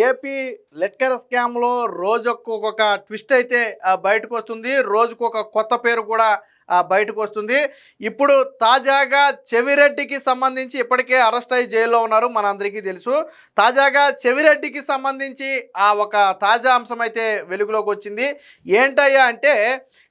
AP liquor స్కామ్లో రోజుకు ఒక ట్విస్ట్ అయితే బయటకు వస్తుంది రోజుకు ఒక కొత్త పేరు కూడా బయటకు వస్తుంది ఇప్పుడు తాజాగా చెవిరెడ్డికి సంబంధించి ఇప్పటికే అరెస్ట్ అయ్యి జైల్లో ఉన్నారు మనందరికీ తెలుసు. తాజాగా చెవిరెడ్డికి సంబంధించి ఆ ఒక తాజా అంశం అయితే వెలుగులోకి వచ్చింది. ఏంటయ్యా అంటే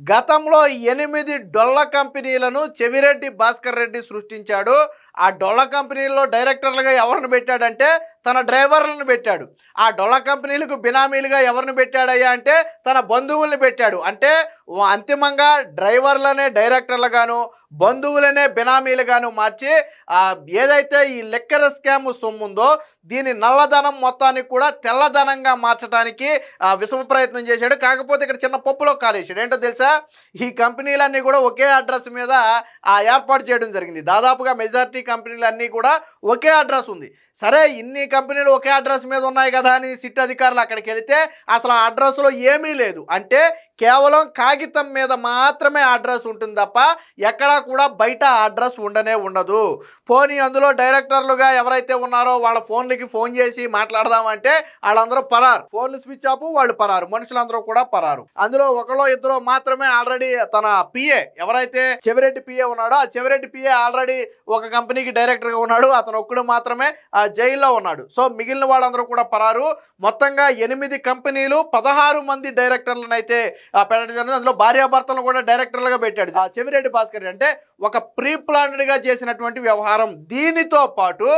గతంలో ఎనిమిది డొల్ల కంపెనీలను చెవిరెడ్డి భాస్కర్ రెడ్డి సృష్టించాడు. ఆ డొల్ల కంపెనీల్లో డైరెక్టర్లుగా ఎవరిని పెట్టాడంటే తన డ్రైవర్లను పెట్టాడు. ఆ డొల్ల కంపెనీలకు బినామీలుగా ఎవరిని పెట్టాడయ్యా అంటే తన బంధువుల్ని పెట్టాడు. అంటే అంతిమంగా డ్రైవర్లనే డైరెక్టర్లుగాను బంధువులనే బినామీలుగాను మార్చి ఏదైతే ఈ లెక్కర స్కామ్ సొమ్ముందో దీని నల్లధనం మొత్తానికి కూడా తెల్లధనంగా మార్చడానికి విశ్వ ప్రయత్నం చేశాడు. కాకపోతే ఇక్కడ చిన్న పప్పులో కాలేశాడు ఏంటో తెలుసా? ఈ కంపెనీలన్నీ కూడా ఒకే అడ్రస్ మీద ఆ ఏర్పాటు చేయడం జరిగింది. దాదాపుగా మెజారిటీ కంపెనీలన్నీ కూడా ఒకే అడ్రస్ ఉంది. సరే ఇన్ని కంపెనీలు ఒకే అడ్రస్ మీద ఉన్నాయి కదా అని సిట్ అధికారులు అక్కడికి వెళితే అసలు ఆ అడ్రస్లో ఏమీ లేదు. అంటే కేవలం కాగితం మీద మాత్రమే అడ్రస్ ఉంటుంది తప్ప ఎక్కడా కూడా బయట అడ్రస్ ఉండనే ఉండదు. పోనీ అందులో డైరెక్టర్లుగా ఎవరైతే ఉన్నారో వాళ్ళ ఫోన్లకి ఫోన్ చేసి మాట్లాడదామంటే వాళ్ళందరూ పరారు. ఫోన్లు స్విచ్ ఆఫ్ వాళ్ళు పరారు. మనుషులందరూ కూడా పరారు. అందులో ఒకలో ఇద్దరు మాత్రమే ఆల్రెడీ తన పిఏ ఎవరైతే చెవిరెడ్డి పిఏ ఉన్నాడో ఆ చెవిరెడ్డి పిఏ ఆల్రెడీ ఒక కంపెనీకి డైరెక్టర్గా ఉన్నాడు. అతను ఒక్కడు మాత్రమే ఆ జైల్లో ఉన్నాడు. సో మిగిలిన వాళ్ళందరూ కూడా పరారు. మొత్తంగా ఎనిమిది కంపెనీలు పదహారు మంది డైరెక్టర్లను అయితే ఆ, పెట్టడం జరిగింది. అందులో భార్యాభర్తలను కూడా డైరెక్టర్లుగా పెట్టాడు. ఆ చెవిరెడ్డి భాస్కర్ అంటే ఒక ప్రీ ప్లాన్డ్గా చేసినటువంటి వ్యవహారం. దీనితో పాటు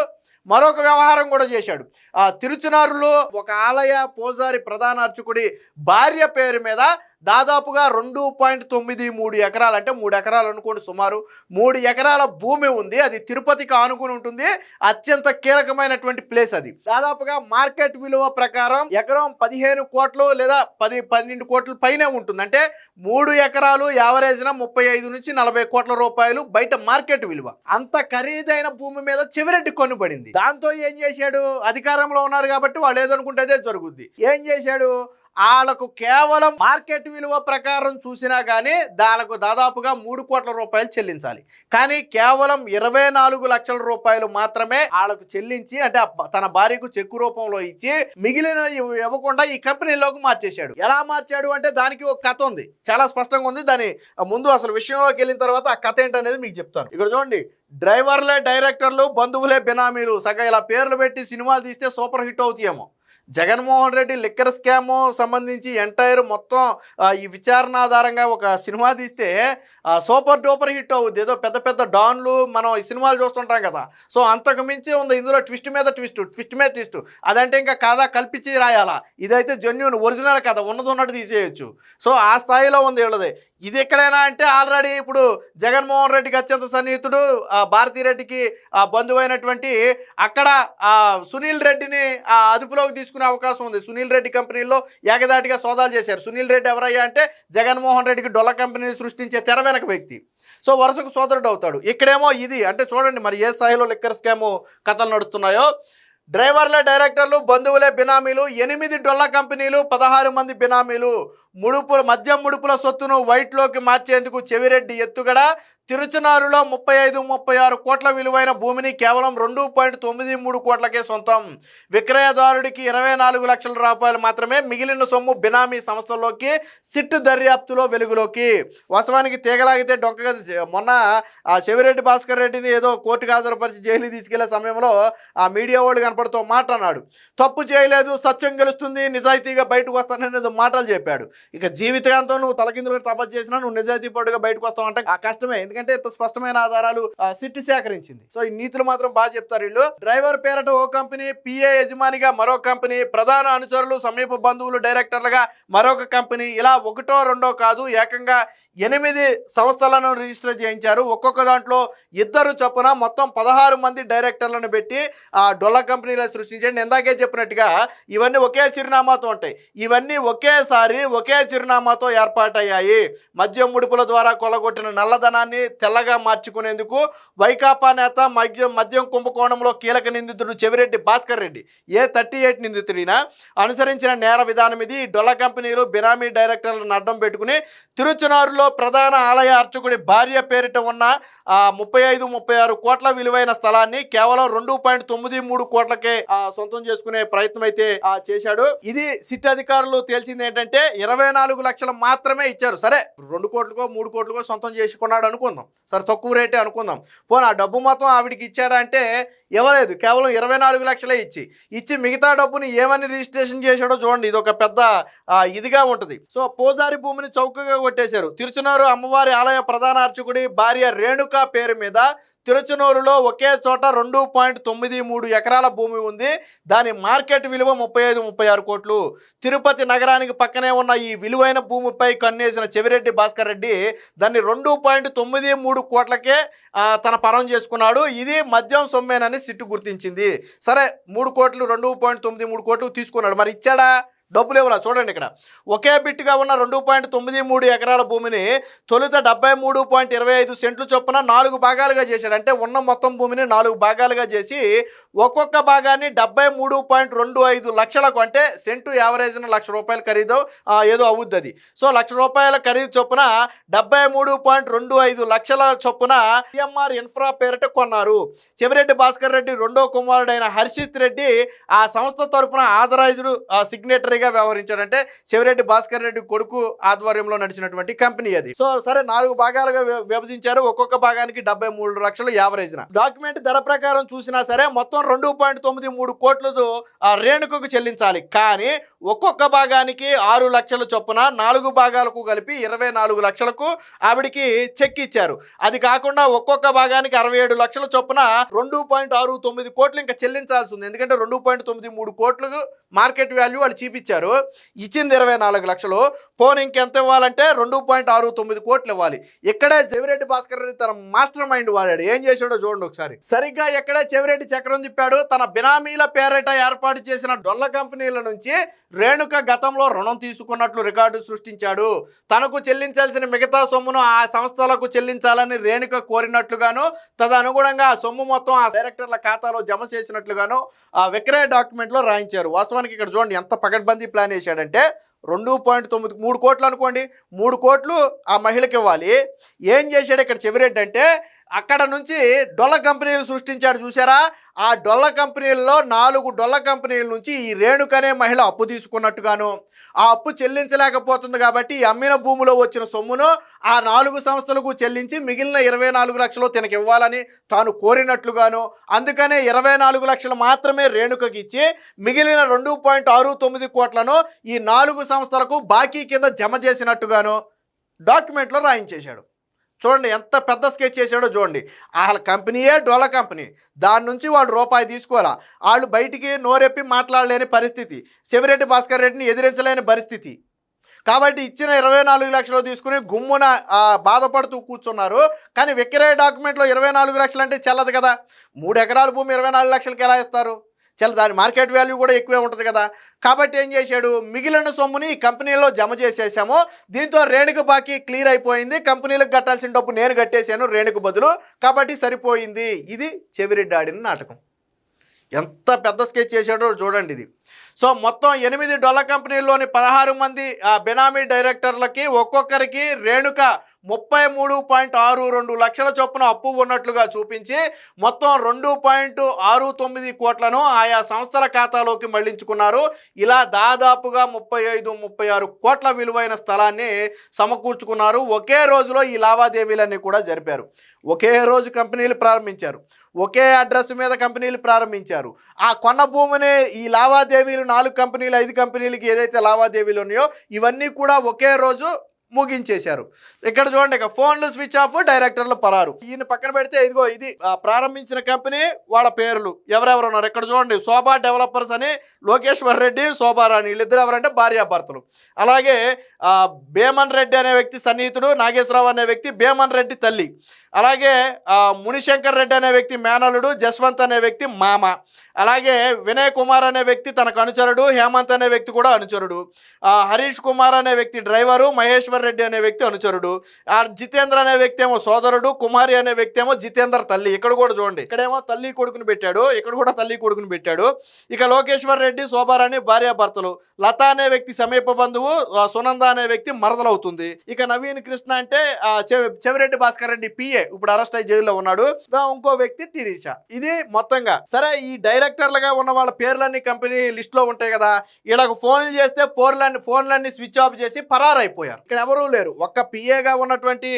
మరొక వ్యవహారం కూడా చేశాడు. ఆ తిరుచునారులో ఒక ఆలయ పూజారి ప్రధాన అర్చకుడి భార్య పేరు మీద దాదాపుగా రెండు పాయింట్ తొమ్మిది మూడు ఎకరాలు అంటే మూడు ఎకరాలు అనుకోండి సుమారు మూడు ఎకరాల భూమి ఉంది అది తిరుపతికి ఆనుకుని ఉంటుంది అత్యంత కీలకమైనటువంటి ప్లేస్ అది. దాదాపుగా మార్కెట్ విలువ ప్రకారం ఎకరం పదిహేను కోట్లు లేదా పది పన్నెండు కోట్ల పైనే ఉంటుంది. అంటే మూడు ఎకరాలు యావరేజ్న ముప్పై ఐదు నుంచి నలభై కోట్ల రూపాయలు బయట మార్కెట్ విలువ. అంత ఖరీదైన భూమి మీద చివరెడ్డి కొనుబడింది. దాంతో ఏం చేశాడు? అధికారంలో ఉన్నారు కాబట్టి వాళ్ళు ఏదనుకుంటే అదే జరుగుద్ది. ఏం చేశాడు? వాళ్ళకు కేవలం మార్కెట్ విలువ ప్రకారం చూసినా కానీ దానికి దాదాపుగా మూడు కోట్ల రూపాయలు చెల్లించాలి. కానీ కేవలం ఇరవై నాలుగు లక్షల రూపాయలు మాత్రమే వాళ్ళకు చెల్లించి అంటే తన భార్యకు చెక్కు రూపంలో ఇచ్చి మిగిలిన ఇవ్వకుండా ఈ కంపెనీలోకి మార్చేశాడు. ఎలా మార్చాడు అంటే దానికి ఒక కథ ఉంది. చాలా స్పష్టంగా ఉంది. దాని ముందు అసలు విషయంలోకి వెళ్ళిన తర్వాత ఆ కథ ఏంటనేది మీకు చెప్తాను. ఇక్కడ చూడండి. డ్రైవర్లే డైరెక్టర్లు బంధువులే బినామీలు సగ ఇలా పేర్లు పెట్టి సినిమాలు తీస్తే సూపర్ హిట్ అవుతాయేమో. జగన్మోహన్ రెడ్డి లిక్కర్ స్కామ్ సంబంధించి ఎంటైర్ మొత్తం ఈ విచారణ ఆధారంగా ఒక సినిమా తీస్తే సూపర్ డూపర్ హిట్ అవుద్ది. ఏదో పెద్ద పెద్ద డాన్లు మనం ఈ సినిమాలు చూస్తుంటాం కదా. సో అంతకు మించి ఉంది. ఇందులో ట్విస్ట్ మీద ట్విస్ట్ ట్విస్ట్ మీద ట్విస్ట్. అదంటే ఇంకా కాదా కల్పించి రాయాలా? ఇదైతే జెన్యున్ ఒరిజినల్ కథ. ఉన్నది ఉన్నట్టు తీసేయచ్చు. సో ఆ స్థాయిలో ఉంది వీళ్ళది. ఇది ఎక్కడైనా అంటే ఆల్రెడీ ఇప్పుడు జగన్మోహన్ రెడ్డికి అత్యంత సన్నిహితుడు భారతీ రెడ్డికి బంధువైనటువంటి అక్కడ ఆ, సునీల్ రెడ్డిని ఆ, అదుపులోకి తీసుకుని అవకాశం ఉంది. సునీల్ రెడ్డి కంపెనీలో ఏకదాటిగా సోదాలు చేశారు. సునీల్ రెడ్డి ఎవరయ్యా అంటే జగన్మోహన్ రెడ్డికి డొల్ల కంపెనీని సృష్టించే తెర వెనక వ్యక్తి. సో వరుసకు సోదరుడు అవుతాడు. ఇక్కడేమో ఇది. అంటే చూడండి మరి ఏ స్థాయిలో లిక్కర్ స్కామ్ కథలు నడుస్తున్నాయో. డ్రైవర్లే డైరెక్టర్లు బంధువులే బినామీలు ఎనిమిది డొల్ల కంపెనీలు పదహారు మంది బినామీలు. ముడుపుల మద్యం ముడుపుల సొత్తును వైట్లోకి మార్చేందుకు చెవిరెడ్డి ఎత్తుగడ తిరుచునారులో ముప్పై ఐదు ముప్పై ఆరు కోట్ల విలువైన భూమిని కేవలం రెండు పాయింట్ తొమ్మిది మూడు కోట్లకే సొంతం. విక్రయదారుడికి ఇరవై నాలుగు లక్షల రూపాయలు మాత్రమే మిగిలిన సొమ్ము బినామీ సంస్థల్లోకి సిట్ దర్యాప్తులో వెలుగులోకి. వాస్తవానికి తీగలాగితే డొంకగా మొన్న ఆ చెవిరెడ్డి భాస్కర్ రెడ్డిని ఏదో కోర్టుకు హాజరుపరిచి జైలు తీసుకెళ్ళే సమయంలో ఆ మీడియా వాళ్ళు కనపడుతూ మాట అన్నాడు తప్పు చేయలేదు సత్యం గెలుస్తుంది నిజాయితీగా బయటకు వస్తానని మాటలు చెప్పాడు. ఇక జీవితాంతం నువ్వు తలకిందులు తపస్సు చేసినా నువ్వు నిజాయితీ పడుగా బయటకు వస్తావు అంటే. ఆ కష్టమే. ఎందుకంటే ఇంత స్పష్టమైన ఆధారాలు సిట్టి సేకరించింది. సో ఈ నీతులు మాత్రం బాగా చెప్తారు వీళ్ళు. డ్రైవర్ పేరట ఓ కంపెనీ పిఏ యజమానిగా మరో కంపెనీ ప్రధాన అనుచరులు సమీప బంధువులు డైరెక్టర్లుగా మరొక కంపెనీ. ఇలా ఒకటో రెండో కాదు ఏకంగా ఎనిమిది సంస్థలను రిజిస్టర్ చేయించారు. ఒక్కొక్క దాంట్లో ఇద్దరు చొప్పున మొత్తం పదహారు మంది డైరెక్టర్లను పెట్టి ఆ డొల్ల కంపెనీలో సృష్టించండి. ఇందాకే చెప్పినట్టుగా ఇవన్నీ ఒకే చిరునామాతో ఉంటాయి. ఇవన్నీ ఒకేసారి ఒకే చిరునామాతో ఏర్పాటయ్యాయి. మద్యం ముడుపుల ద్వారా కొలగొట్టిన నల్లధనాన్ని తెల్లగా మార్చుకునేందుకు వైకాపా నేత మద్యం మద్యం కుంభకోణంలో కీలక నిందితుడు Chevireddy Bhaskar Reddy A thirty eight నిందితుడినా అనుసరించిన నేర విధానం ఇది. డొల్ల కంపెనీలు బినామీ డైరెక్టర్లను అడ్డం పెట్టుకుని తిరుచునారులో ప్రధాన ఆలయ అర్చకుడి భార్య పేరిట ఉన్న ఆ, ముప్పై ఐదు ముప్పై ఆరు కోట్ల విలువైన స్థలాన్ని కేవలం రెండు పాయింట్ తొమ్మిది మూడు కోట్లకే ఆ, సొంతం చేసుకునే ప్రయత్నం అయితే ఆ, చేశాడు. ఇది సిట్ అధికారులు తేల్చింది ఏంటంటే ఇరవై నాలుగు లక్షలు మాత్రమే ఇచ్చారు. సరే రెండు కోట్లకో మూడు కోట్లకో సొంతం చేసుకున్నాడు అనుకుందాం. సరే తక్కువ రేటే అనుకుందాం. పోనీ ఆ డబ్బు మొత్తం ఆవిడికి ఇచ్చాడంటే ఇవ్వలేదు. కేవలం ఇరవై నాలుగు లక్షలే ఇచ్చి. ఇచ్చి మిగతా డబ్బుని ఏమని రిజిస్ట్రేషన్ చేశాడో చూడండి. ఇది ఒక పెద్ద ఇదిగా ఉంటుంది. సో పోజారి భూమిని చౌకగా కొట్టేశారు. తిరుచునూరు అమ్మవారి ఆలయ ప్రధాన అర్చకుడి భార్య రేణుక పేరు మీద తిరుచునూరులో ఒకే చోట రెండు పాయింట్ తొమ్మిది మూడు ఎకరాల భూమి ఉంది. దాని మార్కెట్ విలువ ముప్పై ఐదు ముప్పై ఆరు కోట్లు. తిరుపతి నగరానికి పక్కనే ఉన్న ఈ విలువైన భూమిపై కన్నేసిన చెవిరెడ్డి భాస్కర్ రెడ్డి దాన్ని రెండు పాయింట్ తొమ్మిది మూడు కోట్లకే తన పరం చేసుకున్నాడు. ఇది మద్యం సొమ్మేనని సిట్టు గుర్తించింది. సరే మూడు కోట్లు రెండు పాయింట్ తొమ్మిది మూడు కోట్లు తీసుకున్నాడు. మరి ఇచ్చాడా? డబ్బులు ఇవ్వాలి? చూడండి ఇక్కడ. ఒకే బిట్గా ఉన్న రెండు పాయింట్ తొమ్మిది మూడు ఎకరాల భూమిని తొలుత డెబ్బై మూడు పాయింట్ ఇరవై ఐదు సెంట్లు చొప్పున నాలుగు భాగాలుగా చేశాడు. అంటే ఉన్న మొత్తం భూమిని నాలుగు భాగాలుగా చేసి ఒక్కొక్క భాగాన్ని డెబ్బై మూడు పాయింట్ రెండు ఐదు లక్షలకు అంటే సెంటు యావరేజ్న లక్ష రూపాయల ఖరీదు ఏదో అవుద్ది అది సో లక్ష రూపాయల ఖరీదు చొప్పున డెబ్బై మూడు పాయింట్ రెండు ఐదు లక్షల చొప్పున సిఎంఆర్ ఇన్ఫ్రా పేరిట కొన్నారు. చెవిరెడ్డి భాస్కర్ రెడ్డి రెండో కుమారుడైన హర్షిత్ రెడ్డి ఆ సంస్థ తరపున ఆథరైజ్డ్ సిగ్నేటరీగా వ్యవహరించాడంటే చెవిరెడ్డి భాస్కర్ రెడ్డి కొడుకు ఆధ్వర్యంలో నడిచినటువంటి కంపెనీ అది. సో సరే నాలుగు భాగాలుగా విభజించారు. ఒక్కొక్క భాగానికి డెబ్బై మూడు లక్షలు యావరేజ్న. డాక్యుమెంట్ ధర ప్రకారం చూసినా సరే మొత్తం రెండు పాయింట్ తొమ్మిది మూడు కోట్లతో రేణుకు రేణుకకు చెల్లించాలి. కానీ ఒక్కొక్క భాగానికి ఆరు లక్షల చొప్పున నాలుగు భాగాలకు కలిపి ఇరవై నాలుగు లక్షలకు ఆవిడికి చెక్ ఇచ్చారు. అది కాకుండా ఒక్కొక్క భాగానికి అరవై ఏడు లక్షల చొప్పున రెండు పాయింట్ ఆరు తొమ్మిది కోట్లు ఇంకా చెల్లించాల్సి ఉంది. ఎందుకంటే రెండు పాయింట్ తొమ్మిది మూడు కోట్లు మార్కెట్ వాల్యూ వాళ్ళు చూపించారు. ఇచ్చింది ఇరవై నాలుగు లక్షలు. ఫోన్ ఇంకెంత ఇవ్వాలంటే రెండు పాయింట్ ఆరు తొమ్మిది కోట్లు ఇవ్వాలి. ఇక్కడే చెవిరెడ్డి భాస్కర్ రెడ్డి తన మాస్టర్ మైండ్ వాడాడు. ఏం చేశాడో చూడండి ఒకసారి. సరిగ్గా ఎక్కడే చెవిరెడ్డి చక్రం తిప్పాడు. తన బినామీల పేరిట ఏర్పాటు చేసిన డొల్ల కంపెనీల నుంచి రేణుక గతంలో రుణం తీసుకున్నట్లు రికార్డు సృష్టించాడు. తనకు చెల్లించాల్సిన మిగతా సొమ్మును ఆ సంస్థలకు చెల్లించాలని రేణుక కోరినట్లుగాను తదనుగుణంగా ఆ సొమ్ము మొత్తం ఆ డైరెక్టర్ల ఖాతాలో జమ చేసినట్లుగాను ఆ విక్రయ డాక్యుమెంట్లో రాయించారు. వాస్తవానికి ఇక్కడ చూడండి ఎంత పకడ్బందీ ప్లాన్ చేశాడంటే రెండు పాయింట్ తొమ్మిది మూడు కోట్లు అనుకోండి మూడు కోట్లు ఆ మహిళకి ఇవ్వాలి. ఏం చేశాడు ఇక్కడ చెవిరెడ్డి అంటే అక్కడ నుంచి డొల్ల కంపెనీలు సృష్టించాడు చూసారా? ఆ డొల్ల కంపెనీల్లో నాలుగు డొల్ల కంపెనీల నుంచి ఈ రేణుకనే మహిళ అప్పు తీసుకున్నట్టుగాను ఆ అప్పు చెల్లించలేకపోతుంది కాబట్టి అమ్మిన భూమిలో వచ్చిన సొమ్మును ఆ నాలుగు సంస్థలకు చెల్లించి మిగిలిన ఇరవై నాలుగు లక్షలు తనకి ఇవ్వాలని తాను కోరినట్లుగాను అందుకనే ఇరవై నాలుగు లక్షలు మాత్రమే రేణుకకి ఇచ్చి మిగిలిన రెండు పాయింట్ ఆరు తొమ్మిది కోట్లను ఈ నాలుగు సంస్థలకు బాకీ కింద జమ చేసినట్టుగాను డాక్యుమెంట్లో రాయించేశాడు. చూడండి ఎంత పెద్ద స్కెచ్ చేశాడో చూడండి. వాళ్ళ కంపెనీయే డోల కంపెనీ. దాని నుంచి వాళ్ళు రూపాయి తీసుకోవాలా? వాళ్ళు బయటికి నోరెప్పి మాట్లాడలేని పరిస్థితి. శివరెడ్డి భాస్కర్ రెడ్డిని ఎదిరించలేని పరిస్థితి. కాబట్టి ఇచ్చిన ఇరవై నాలుగు లక్షలు తీసుకుని గుమ్మున బాధపడుతూ కూర్చున్నారు. కానీ విక్రయ డాక్యుమెంట్లో ఇరవై నాలుగు లక్షలు అంటే చెల్లదు కదా. మూడు ఎకరాల భూమి ఇరవై నాలుగు లక్షలకి ఎలా ఇస్తారు? చాలా దాని మార్కెట్ వాల్యూ కూడా ఎక్కువే ఉంటుంది కదా. కాబట్టి ఏం చేశాడు? మిగిలిన సొమ్ముని కంపెనీలో జమ చేసేసాము. దీంతో రేణుక బాకీ క్లియర్ అయిపోయింది. కంపెనీలకు కట్టాల్సిన డబ్బు నేను కట్టేశాను రేణుకు బదులు. కాబట్టి సరిపోయింది. ఇది చెవిరెడ్డి ఆడిన నాటకం. ఎంత పెద్ద స్కెచ్ చేశాడో చూడండి ఇది. సో మొత్తం ఎనిమిది డొల్ల కంపెనీల్లోని పదహారు మంది ఆ, బెనామీ డైరెక్టర్లకి ఒక్కొక్కరికి రేణుక ముప్పై మూడు పాయింట్ ఆరు రెండు లక్షల చొప్పున అప్పు ఉన్నట్లుగా చూపించి మొత్తం రెండు పాయింట్ ఆరు తొమ్మిది కోట్లను ఆయా సంస్థల ఖాతాలోకి మళ్ళించుకున్నారు. ఇలా దాదాపుగా ముప్పై ఐదు ముప్పై ఆరు కోట్ల విలువైన స్థలాన్ని సమకూర్చుకున్నారు. ఒకే రోజులో ఈ లావాదేవీలన్నీ కూడా జరిపారు. ఒకే రోజు కంపెనీలు ప్రారంభించారు. ఒకే అడ్రస్ మీద కంపెనీలు ప్రారంభించారు. ఆ కొన్న భూమిని ఈ లావాదేవీలు నాలుగు కంపెనీలు ఐదు కంపెనీలకి ఏదైతే లావాదేవీలు ఉన్నాయో ఇవన్నీ కూడా ఒకే రోజు ముగించేశారు. ఇక్కడ చూడండి ఇక ఫోన్లు స్విచ్ ఆఫ్ డైరెక్టర్లు పరారు. ఈయన పక్కన పెడితే ఇదిగో ఇది ప్రారంభించిన కంపెనీ వాళ్ళ పేర్లు. ఎవరెవరు ఉన్నారు? ఇక్కడ చూడండి శోభా డెవలపర్స్ అని లోకేశ్వర్ రెడ్డి శోభారాణి వీళ్ళిద్దరు ఎవరంటే భార్యాభర్తలు. అలాగే భేమన్ భీమన్ రెడ్డి అనే వ్యక్తి సన్నిహితుడు నాగేశ్వరరావు అనే వ్యక్తి భీమన్ రెడ్డి తల్లి. అలాగే మునిశంకర్ రెడ్డి అనే వ్యక్తి మేనలుడు జస్వంత్ అనే వ్యక్తి మామ అలాగే వినయ్ కుమార్ అనే వ్యక్తి తనకు అనుచరుడు హేమంత్ అనే వ్యక్తి కూడా అనుచరుడు హరీష్ కుమార్ అనే వ్యక్తి డ్రైవరు మహేశ్వర్ రెడ్డి అనే వ్యక్తి అనుచరుడు ఆ జితేంద్ర అనే వ్యక్తి ఏమో సోదరుడు కుమారి అనే వ్యక్తి ఏమో జితేందర్ తల్లి ఇక్కడ కూడా చూడండి ఇక్కడేమో తల్లి కొడుకుని పెట్టాడు ఇక్కడ కూడా తల్లి కొడుకుని పెట్టాడు ఇక లోకేశ్వర్ రెడ్డి శోభారాణి భార్యాభర్తలు లత అనే వ్యక్తి సమీప బంధువు సునంద అనే వ్యక్తి మరదలవుతుంది ఇక నవీన్ కృష్ణ అంటే చెవిరెడ్డి భాస్కర్ రెడ్డి పిఏ ఇప్పుడు అరెస్ట్ అయ్యి జైల్లో ఉన్నాడు. ఇంకో వ్యక్తి తిరీష ఇది మొత్తంగా. సరే ఈ డైరెక్టర్లుగా ఉన్న వాళ్ళ పేర్లన్నీ కంపెనీ లిస్ట్లో ఉంటాయి కదా. వీళ్ళకు ఫోన్లు చేస్తే ఫోన్లన్నీ ఫోన్లన్నీ స్విచ్ ఆఫ్ చేసి పరారైపోయారు. ఇక్కడ ఎవరూ లేరు. ఒక్క పిఏగా ఉన్నటువంటి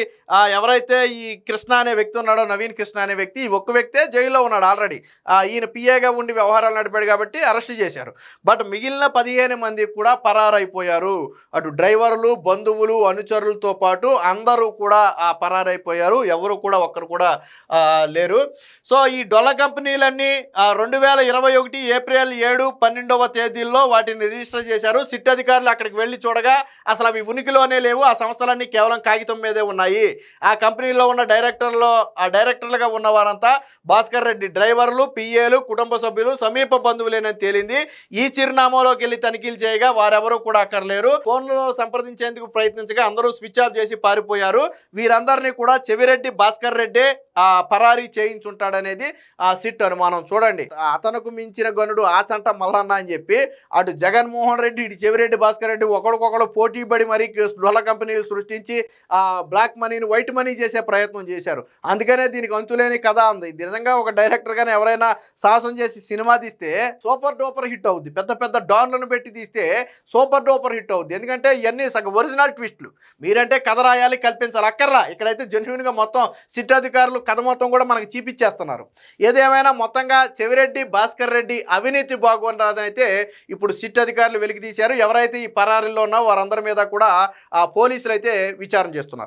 ఎవరైతే ఈ కృష్ణ అనే వ్యక్తి ఉన్నాడో నవీన్ కృష్ణ అనే వ్యక్తి ఈ ఒక్క వ్యక్తే జైల్లో ఉన్నాడు ఆల్రెడీ. ఈయన పిఏగా ఉండి వ్యవహారాలు నడిపాడు కాబట్టి అరెస్ట్ చేశారు. బట్ మిగిలిన పదిహేను మంది కూడా పరారైపోయారు. అటు డ్రైవర్లు బంధువులు అనుచరులతో పాటు అందరూ కూడా ఆ పరారైపోయారు. ఎవరు కూడా ఒక్కరు కూడా లేరు. సో ఈ డొల్ల కంపెనీలన్నీ రెండు వేల ఇరవై ఒకటి ఏప్రిల్ ఏడు పన్నెండవ తేదీల్లో వాటిని రిజిస్టర్ చేశారు. సిట్ అధికారులు అక్కడికి వెళ్ళి చూడగా అసలు అవి ఉనికిలోనే లేవు. ఆ సంస్థలన్నీ కేవలం కాగితం మీదే ఉన్నాయి. ఆ కంపెనీలో ఉన్న డైరెక్టర్లో ఆ డైరెక్టర్లుగా ఉన్న వారంతా భాస్కర్ రెడ్డి డ్రైవర్లు పిఏలు కుటుంబ సభ్యులు సమీప బంధువులేనని తేలింది. ఈ చిరునామాలోకి వెళ్ళి తనిఖీలు చేయగా వారెవరూ కూడా అక్కర్లేరు. ఫోన్లో సంప్రదించేందుకు ప్రయత్నించగా అందరూ స్విచ్ ఆఫ్ చేసి పారిపోయారు. వీరందరినీ కూడా చెవిరెడ్డి భాస్కర్ రెడ్డి ఆ పరారీ చేయించుంటాడనేది ఆ సిట్ అనుమానం. చూడండి. అతనుకు మించిన గనుడు ఆచంట మల్లన్న అని చెప్పి అటు జగన్మోహన్ రెడ్డి ఇటు చెవిరెడ్డి భాస్కర్ రెడ్డి ఒకరికొకరు పోటీ పడి మరీ డొల కంపెనీలు సృష్టించి ఆ బ్లాక్ మనీని వైట్ మనీ చేసే ప్రయత్నం చేశారు. అందుకనే దీనికి అంతులేని కథ ఉంది ఇది నిజంగా ఒక డైరెక్టర్గానే ఎవరైనా సాహసం చేసి సినిమా తీస్తే సూపర్ డూపర్ హిట్ అవుద్ది. పెద్ద పెద్ద డాన్లను పెట్టి తీస్తే సూపర్ డూపర్ హిట్ అవుద్ది. ఎందుకంటే ఇవన్నీ సగ ఒరిజినల్ ట్విస్ట్లు. మీరంటే కథ రాయాలి కల్పించాలి. అక్కర్లా ఇక్కడైతే జెన్యున్గా మొత్తం సిట్ అధికారులు కథ మొత్తం కూడా మనకి చూపించేస్తున్నారు. ఏదేమైనా మొత్తంగా చెవిరెడ్డి భాస్కర్ రెడ్డి అవినీతి బాగుండదైతే ఇప్పుడు సిట్ అధికారులు వెలికి తీశారు ఎవరైతే ఈ పరారీలో ఉన్నా వారందరి మీద కూడా ఆ పోలీసులు అయితే విచారణ చేస్తున్నారు.